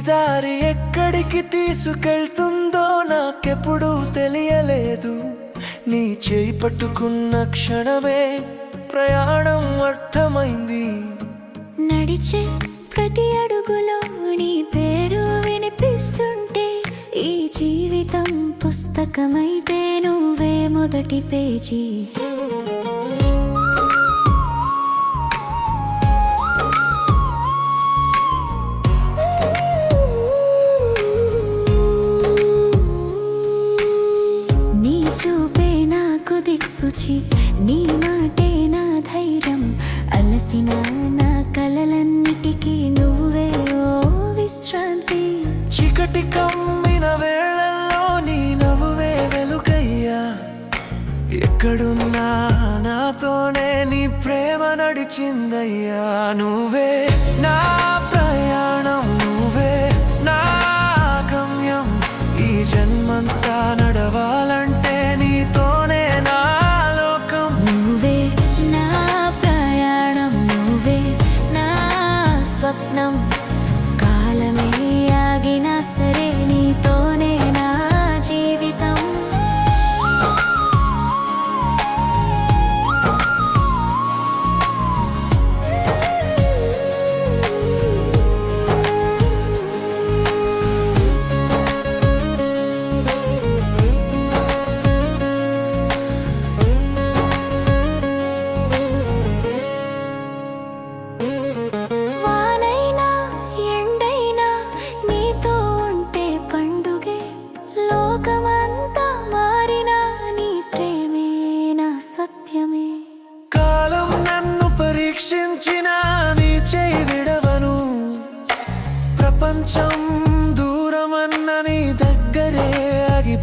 దారి ఎక్కడికి తీసుకెళ్తుందో నాకెప్పుడు తెలియలేదు. నీ చేయి పట్టుకున్న క్షణమే ప్రయాణం అర్థమైంది. నడిచే ప్రతి అడుగులో నీ పేరు వినిపిస్తుంటే ఈ జీవితం పుస్తకమైతే నువ్వే మొదటి పేజీ. చూపే నాకు దిక్సుచి నీ మాటే నా ధైర్యం. అలసిన నా కలలన్నిటికీ నువ్వే ఓ విశ్రాంతి. చీకటి కమ్మిన వేళల్లో నీ నవ్వే వెలుకయ్యా. ఎక్కడున్నా నాతోనే నీ ప్రేమ నడిచిందయ్యా. నువ్వే నా ప్రయాణం నువ్వే నా గమ్యం. ఈ జన్మంతా నడవాలి.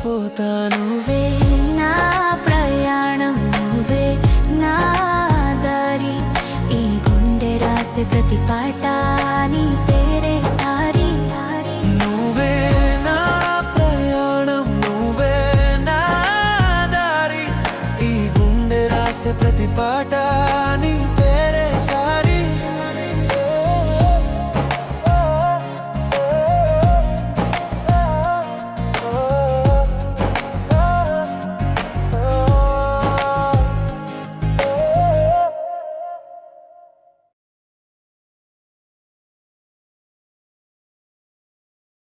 ఆగిపోతాను నువ్వే నా ప్రయాణం నువ్వే నా దారి. ఈ గుండె రాసే ప్రతి పాట నీ పేరే సారి. నువ్వే నా ప్రయాణం నువ్వే నా దారి. ఈ గుండె రాసే ప్రతి పాట నీ